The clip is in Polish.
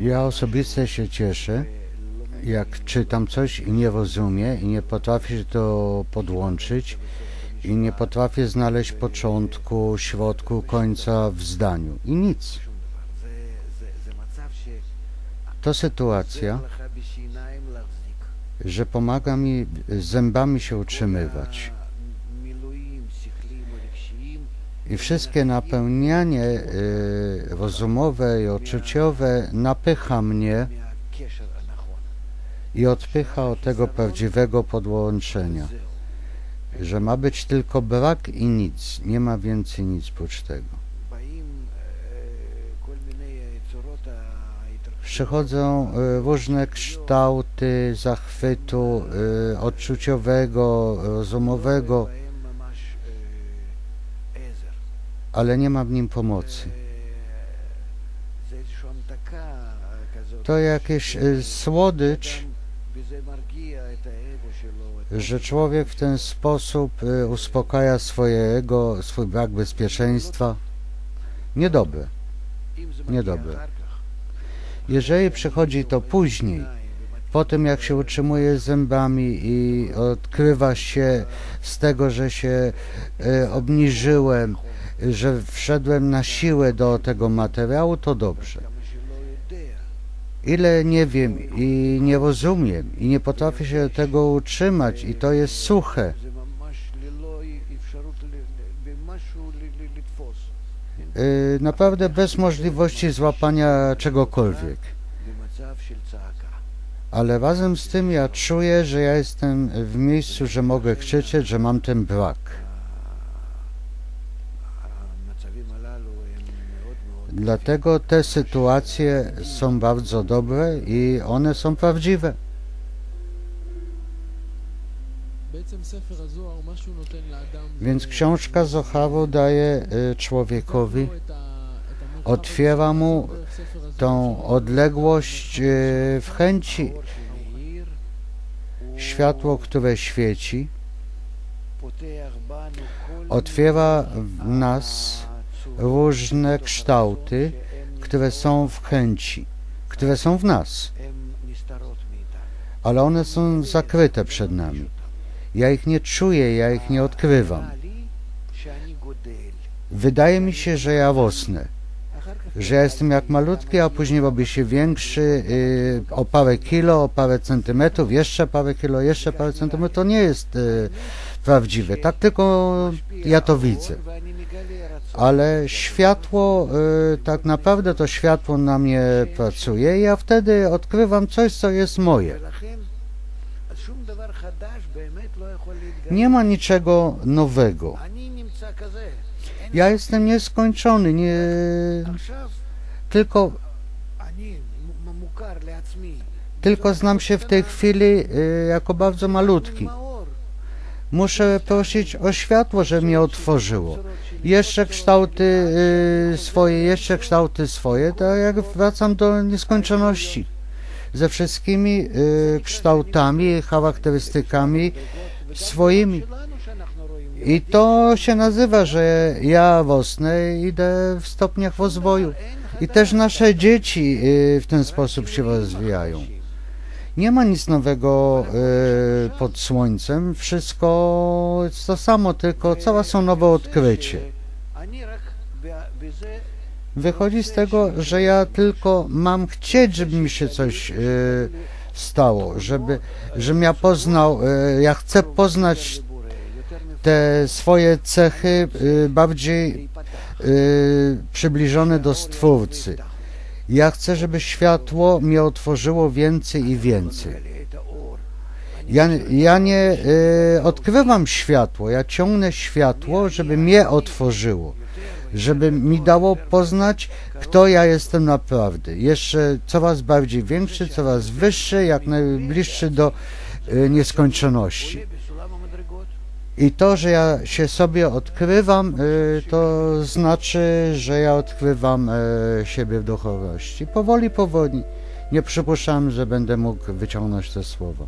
Ja osobiście się cieszę, jak czytam coś i nie rozumiem i nie potrafię to podłączyć i nie potrafię znaleźć początku, środku, końca w zdaniu i nic. To sytuacja, że pomaga mi zębami się utrzymywać. I wszystkie napełnianie y, rozumowe i uczuciowe napycha mnie i odpycha od tego prawdziwego podłączenia, że ma być tylko brak i nic, nie ma więcej nic prócz tego. Przychodzą y, różne kształty zachwytu y, odczuciowego, rozumowego, ale nie ma w nim pomocy. To jakieś y, słodycz, że człowiek w ten sposób y, uspokaja swoje ego, swój brak bezpieczeństwa. Niedobre. Niedobre. Jeżeli przychodzi to później, po tym jak się utrzymuje zębami i odkrywa się z tego, że się y, obniżyłem, że wszedłem na siłę do tego materiału, to dobrze. Ile nie wiem i nie rozumiem i nie potrafię się tego utrzymać i to jest suche. Yy, naprawdę bez możliwości złapania czegokolwiek. Ale razem z tym ja czuję, że ja jestem w miejscu, że mogę krzyczeć, że mam ten brak. Dlatego te sytuacje są bardzo dobre i one są prawdziwe. Więc książka Zoharu daje y, człowiekowi, otwiera mu tą odległość y, w chęci, światło, które świeci, otwiera w nas różne kształty, które są w chęci, które są w nas, ale one są zakryte przed nami. Ja ich nie czuję, ja ich nie odkrywam. Wydaje mi się, że ja rosnę, że ja jestem jak malutki, a później robię się większy yy, o parę kilo, o parę centymetrów, jeszcze parę kilo, jeszcze parę centymetrów. To nie jest yy, prawdziwe. Tak tylko ja to widzę ale światło, y, tak naprawdę to światło na mnie pracuje i ja wtedy odkrywam coś, co jest moje. Nie ma niczego nowego. Ja jestem nieskończony, nie... tylko tylko znam się w tej chwili y, jako bardzo malutki. Muszę prosić o światło, żeby mnie otworzyło jeszcze kształty y, swoje, jeszcze kształty swoje, to jak wracam do nieskończoności ze wszystkimi y, kształtami, charakterystykami swoimi. I to się nazywa, że ja i idę w stopniach rozwoju. I też nasze dzieci y, w ten sposób się rozwijają. Nie ma nic nowego y, pod słońcem, wszystko jest to samo, tylko cała są nowe odkrycie. Wychodzi z tego, że ja tylko mam chcieć, żeby mi się coś y, stało, żeby, żebym ja poznał, ja chcę poznać te swoje cechy y, bardziej przybliżone do Stwórcy. Ja chcę, żeby światło mnie otworzyło więcej i więcej. Ja, ja nie y, odkrywam światło, ja ciągnę światło, żeby mnie otworzyło, żeby mi dało poznać, kto ja jestem naprawdę. Jeszcze coraz bardziej większy, coraz wyższy, jak najbliższy do y, nieskończoności. I to, że ja się sobie odkrywam, y, to znaczy, że ja odkrywam y, siebie w duchowości. Powoli, powoli. Nie przypuszczam, że będę mógł wyciągnąć to słowo.